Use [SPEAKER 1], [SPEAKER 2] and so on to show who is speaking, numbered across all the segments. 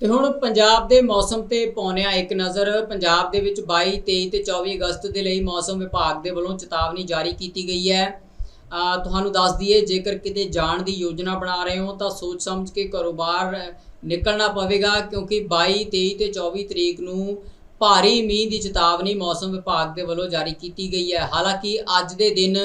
[SPEAKER 1] ਤੇ ਹੁਣ ਪੰਜਾਬ ਦੇ ਮੌਸਮ ਤੇ ਪਾਉਣਿਆ ਇੱਕ ਨਜ਼ਰ, ਪੰਜਾਬ ਦੇ ਵਿੱਚ 22 23 ਤੇ 24 ਅਗਸਤ ਦੇ ਲਈ ਮੌਸਮ ਵਿਭਾਗ ਦੇ ਵੱਲੋਂ ਚੇਤਾਵਨੀ ਜਾਰੀ ਕੀਤੀ ਗਈ ਹੈ। ਤੁਹਾਨੂੰ ਦੱਸ ਦਈਏ, ਜੇਕਰ ਕਿਤੇ ਜਾਣ ਦੀ ਯੋਜਨਾ ਬਣਾ ਰਹੇ ਹੋ ਤਾਂ ਸੋਚ ਸਮਝ ਕੇ ਘਰੋਂ ਬਾਹਰ ਨਿਕਲਣਾ ਪਵੇਗਾ, ਕਿਉਂਕਿ 22 23 ਤੇ 24 ਤਰੀਕ ਨੂੰ ਭਾਰੀ ਮੀਂਹ ਦੀ ਚੇਤਾਵਨੀ ਮੌਸਮ ਵਿਭਾਗ ਦੇ ਵੱਲੋਂ ਜਾਰੀ ਕੀਤੀ ਗਈ ਹੈ। ਹਾਲਾਂਕਿ ਅੱਜ ਦੇ ਦਿਨ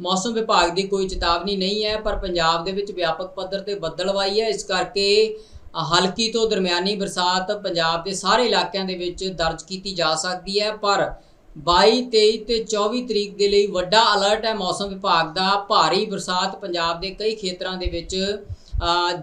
[SPEAKER 1] ਮੌਸਮ ਵਿਭਾਗ ਦੀ ਕੋਈ ਚੇਤਾਵਨੀ ਨਹੀਂ ਹੈ, ਪਰ ਪੰਜਾਬ ਦੇ ਵਿੱਚ ਵਿਆਪਕ ਪੱਧਰ ਤੇ ਬੱਦਲਵਾਈ ਹੈ। ਇਸ ਕਰਕੇ ਹਲਕੀ ਤੋਂ ਦਰਮਿਆਨੀ ਬਰਸਾਤ ਪੰਜਾਬ ਦੇ ਸਾਰੇ ਇਲਾਕਿਆਂ ਦੇ ਵਿੱਚ ਦਰਜ ਕੀਤੀ ਜਾ ਸਕਦੀ ਹੈ, ਪਰ 22 23 ਤੇ 24 ਤਰੀਕ ਦੇ ਲਈ ਵੱਡਾ ਅਲਰਟ ਹੈ ਮੌਸਮ ਵਿਭਾਗ ਦਾ। ਭਾਰੀ ਬਰਸਾਤ ਪੰਜਾਬ ਦੇ ਕਈ ਖੇਤਰਾਂ ਦੇ ਵਿੱਚ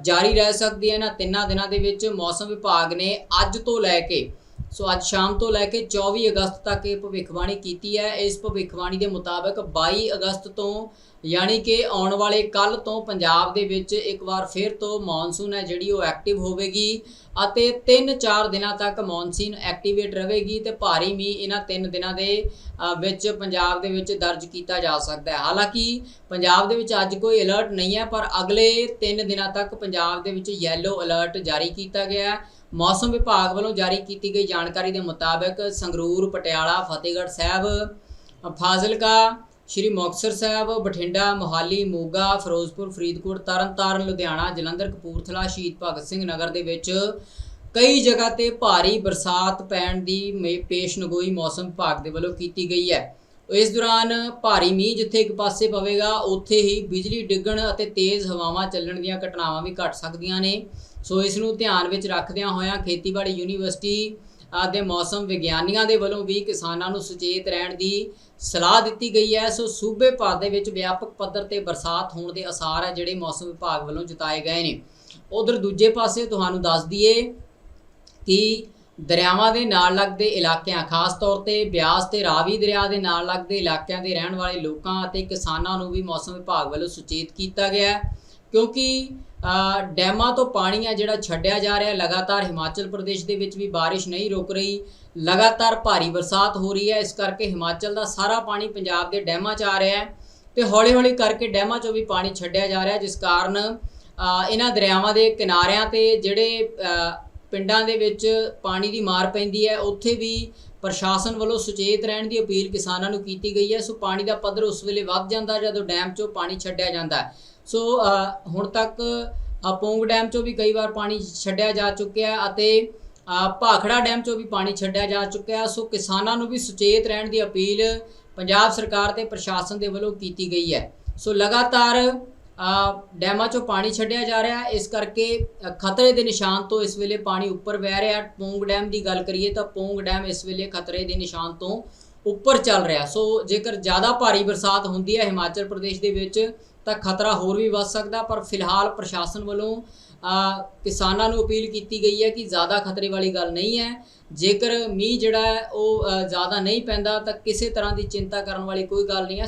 [SPEAKER 1] ਜਾਰੀ ਰਹਿ ਸਕਦੀ ਹੈ। ਇਹਨਾਂ ਤਿੰਨਾਂ ਦਿਨਾਂ ਦੇ ਵਿੱਚ ਮੌਸਮ ਵਿਭਾਗ ਨੇ ਅੱਜ ਤੋਂ ਲੈ ਕੇ ਸੋ ਅੱਜ ਸ਼ਾਮ ਤੋਂ ਲੈ ਕੇ 24 ਅਗਸਤ ਤੱਕ ਇਹ ਭਵਿੱਖਬਾਣੀ ਕੀਤੀ ਹੈ। ਇਸ ਭਵਿੱਖਬਾਣੀ ਦੇ ਮੁਤਾਬਕ 22 ਅਗਸਤ ਤੋਂ ਯਾਨੀ ਕਿ ਆਉਣ ਵਾਲੇ ਕੱਲ ਤੋਂ ਪੰਜਾਬ ਦੇ ਵਿੱਚ ਇੱਕ ਵਾਰ ਫਿਰ ਤੋਂ ਮੌਨਸੂਨ ਹੈ ਜਿਹੜੀ ਉਹ ਐਕਟਿਵ ਹੋਵੇਗੀ ਅਤੇ 3-4 ਦਿਨਾਂ ਤੱਕ ਮੌਨਸੂਨ ਐਕਟੀਵੇਟ ਰਹੇਗੀ ਤੇ ਭਾਰੀ ਮੀਂਹ ਇਹਨਾਂ 3 ਦਿਨਾਂ ਦੇ ਵਿੱਚ ਪੰਜਾਬ ਦੇ ਵਿੱਚ ਦਰਜ ਕੀਤਾ ਜਾ ਸਕਦਾ ਹੈ। ਹਾਲਾਂਕਿ ਪੰਜਾਬ ਦੇ ਵਿੱਚ ਅੱਜ ਕੋਈ ਅਲਰਟ ਨਹੀਂ ਹੈ, ਪਰ ਅਗਲੇ 3 ਦਿਨਾਂ ਤੱਕ ਪੰਜਾਬ ਦੇ ਵਿੱਚ ਯੈਲੋ ਅਲਰਟ ਜਾਰੀ ਕੀਤਾ ਗਿਆ ਹੈ। ਮੌਸਮ ਵਿਭਾਗ ਵੱਲੋਂ ਜਾਰੀ ਕੀਤੀ ਗਈ ਜਾਣਕਾਰੀ ਦੇ ਮੁਤਾਬਕ ਸੰਗਰੂਰ, ਪਟਿਆਲਾ, ਫਤਿਹਗੜ੍ਹ ਸਾਹਿਬ, ਫਾਜ਼ਿਲਕਾ, ਸ਼੍ਰੀ ਮੁਕਤਸਰ ਸਾਹਿਬ, ਬਠਿੰਡਾ, ਮੋਹਾਲੀ, ਮੋਗਾ, ਫਿਰੋਜ਼ਪੁਰ, ਫਰੀਦਕੋਟ, ਤਰਨਤਾਰਨ, ਲੁਧਿਆਣਾ, ਜਲੰਧਰ, ਕਪੂਰਥਲਾ, ਸ਼ਹੀਦ ਭਗਤ ਸਿੰਘ ਨਗਰ ਦੇ ਵਿੱਚ ਕਈ ਜਗ੍ਹਾ ਤੇ ਭਾਰੀ ਬਰਸਾਤ ਪੈਣ ਦੀ ਮੇ- ਪੇਸ਼ਨਗੋਈ ਮੌਸਮ ਵਿਭਾਗ ਦੇ ਵੱਲੋਂ ਕੀਤੀ ਗਈ ਹੈ। ਇਸ ਦੌਰਾਨ ਭਾਰੀ ਮੀਂਹ ਜਿੱਥੇ ਇੱਕ ਪਾਸੇ ਪਵੇਗਾ ਉੱਥੇ ਹੀ ਬਿਜਲੀ ਡਿੱਗਣ ਅਤੇ ਤੇਜ਼ ਹਵਾਵਾਂ ਚੱਲਣ ਦੀਆਂ ਘਟਨਾਵਾਂ ਵੀ ਘਟ ਸਕਦੀਆਂ ਨੇ। ਸੋ ਇਸ ਨੂੰ ਧਿਆਨ ਵਿੱਚ ਰੱਖਦਿਆਂ ਹੋਇਆਂ ਖੇਤੀਬਾੜੀ ਯੂਨੀਵਰਸਿਟੀ ਅ, ਦੇ ਮੌਸਮ ਵਿਗਿਆਨੀਆਂ ਦੇ ਵੱਲੋਂ ਵੀ ਕਿਸਾਨਾਂ ਨੂੰ ਸੁਚੇਤ ਰਹਿਣ ਦੀ ਸਲਾਹ ਦਿੱਤੀ ਗਈ ਹੈ। ਸੋ ਸੂਬੇ ਭਰ ਦੇ ਵਿੱਚ ਵਿਆਪਕ ਪੱਧਰ ਤੇ ਬਰਸਾਤ ਹੋਣ ਦੇ ਅਸਾਰ ਹੈ ਜਿਹੜੇ ਮੌਸਮ ਵਿਭਾਗ ਵੱਲੋਂ ਜਤਾਏ ਗਏ ਨੇ। ਉਧਰ ਦੂਜੇ ਪਾਸੇ ਤੁਹਾਨੂੰ ਦੱਸ ਦਈਏ ਕਿ ਦਰਿਆਵਾਂ ਦੇ ਨਾਲ ਲੱਗਦੇ ਇਲਾਕਿਆਂ, ਖਾਸ ਤੌਰ ਤੇ ਬਿਆਸ ਤੇ ਰਾਵੀ ਦਰਿਆ ਦੇ ਨਾਲ ਲੱਗਦੇ ਇਲਾਕਿਆਂ ਦੇ ਰਹਿਣ ਵਾਲੇ ਲੋਕਾਂ ਅਤੇ ਕਿਸਾਨਾਂ ਨੂੰ ਵੀ ਮੌਸਮ ਵਿਭਾਗ ਵੱਲੋਂ ਸੁਚੇਤ ਕੀਤਾ ਗਿਆ ਹੈ। ਕਿਉਂਕਿ ਡੈਮਾਂ ਤੋਂ ਪਾਣੀ ਆ ਜਿਹੜਾ ਛੱਡਿਆ ਜਾ ਰਿਹਾ, ਲਗਾਤਾਰ ਹਿਮਾਚਲ ਪ੍ਰਦੇਸ਼ ਦੇ ਵਿੱਚ ਵੀ ਬਾਰਿਸ਼ ਨਹੀਂ ਰੁਕ ਰਹੀ, ਲਗਾਤਾਰ ਭਾਰੀ ਬਰਸਾਤ ਹੋ ਰਹੀ ਹੈ, ਇਸ ਕਰਕੇ ਹਿਮਾਚਲ ਦਾ ਸਾਰਾ ਪਾਣੀ ਪੰਜਾਬ ਦੇ ਡੈਮਾਂ 'ਚ ਆ ਰਿਹਾ ਹੈ ਤੇ ਹੌਲੀ-ਹੌਲੀ ਕਰਕੇ ਡੈਮਾਂ 'ਚੋਂ ਵੀ ਪਾਣੀ ਛੱਡਿਆ ਜਾ ਰਿਹਾ, ਜਿਸ ਕਾਰਨ ਇਹਨਾਂ ਦਰਿਆਵਾਂ ਦੇ ਕਿਨਾਰਿਆਂ ਤੇ ਜਿਹੜੇ ਪਿੰਡਾਂ ਦੇ ਵਿੱਚ ਪਾਣੀ ਦੀ ਮਾਰ ਪੈਂਦੀ ਹੈ। ਉੱਥੇ ਵੀ ਪ੍ਰਸ਼ਾਸਨ ਵੱਲੋਂ ਸੁਚੇਤ ਰਹਿਣ ਦੀ ਅਪੀਲ ਕਿਸਾਨਾਂ ਨੂੰ ਕੀਤੀ ਗਈ ਹੈ। ਸੋ ਪਾਣੀ ਦਾ ਪੱਧਰ ਉਸ ਵੇਲੇ ਵੱਧ ਜਾਂਦਾ ਜਦੋਂ ਡੈਮ 'ਚੋਂ ਪਾਣੀ ਛੱਡਿਆ ਜਾਂਦਾ ਹੈ। ਸੋ ਹੁਣ ਤੱਕ ਅ, ਪੌਂਗ ਡੈਮ 'ਚੋਂ ਵੀ ਕਈ ਵਾਰ ਪਾਣੀ ਛੱਡਿਆ ਜਾ ਚੁੱਕਿਆ ਅਤੇ ਭਾਖੜਾ ਡੈਮ 'ਚੋਂ ਵੀ ਪਾਣੀ ਛੱਡਿਆ ਜਾ ਚੁੱਕਿਆ ਸੋ ਕਿਸਾਨਾਂ ਨੂੰ ਵੀ ਸੁਚੇਤ ਰਹਿਣ ਦੀ ਅਪੀਲ ਪੰਜਾਬ ਸਰਕਾਰ ਤੇ ਪ੍ਰਸ਼ਾਸਨ ਦੇ ਵੱਲੋਂ ਕੀਤੀ ਗਈ ਹੈ। ਸੋ ਲਗਾਤਾਰ ਡੈਮਾਂ 'ਚੋਂ ਪਾਣੀ ਛੱਡਿਆ ਜਾ ਰਿਹਾ ਹੈ। ਇਸ ਕਰਕੇ ਖਤਰੇ ਦੇ ਨਿਸ਼ਾਨ ਤੋਂ ਇਸ ਵੇਲੇ ਪਾਣੀ ਉੱਪਰ ਵਹਿ ਰਿਹਾ ਹੈ। ਪੌਂਗ ਡੈਮ ਦੀ ਗੱਲ ਕਰੀਏ ਤਾਂ ਪੌਂਗ ਡੈਮ ਇਸ ਵੇਲੇ ਖਤਰੇ ਦੇ ਨਿਸ਼ਾਨ ਤੋਂ ਉੱਪਰ ਚੱਲ ਰਿਹਾ ਸੋ ਜੇਕਰ ਜ਼ਿਆਦਾ ਭਾਰੀ ਬਰਸਾਤ ਹੁੰਦੀ ਹੈ ਹਿਮਾਚਲ ਪ੍ਰਦੇਸ਼ ਦੇ ਵਿੱਚ, ਤਾਂ ਖਤਰਾ ਹੋਰ ਵੀ ਵੱਧ ਸਕਦਾ ਪਰ ਫਿਲਹਾਲ ਪ੍ਰਸ਼ਾਸਨ ਵੱਲੋਂ ਕਿਸਾਨਾਂ ਨੂੰ ਅਪੀਲ ਕੀਤੀ ਗਈ ਹੈ ਕਿ ਜ਼ਿਆਦਾ ਖਤਰੇ ਵਾਲੀ ਗੱਲ ਨਹੀਂ ਹੈ। ਜੇਕਰ ਮੀਂਹ ਜਿਹੜਾ ਉਹ ਜ਼ਿਆਦਾ ਨਹੀਂ ਪੈਂਦਾ ਤਾਂ ਕਿਸੇ ਤਰ੍ਹਾਂ ਦੀ ਚਿੰਤਾ ਕਰਨ ਵਾਲੀ ਕੋਈ ਗੱਲ ਨਹੀਂ ਹੈ।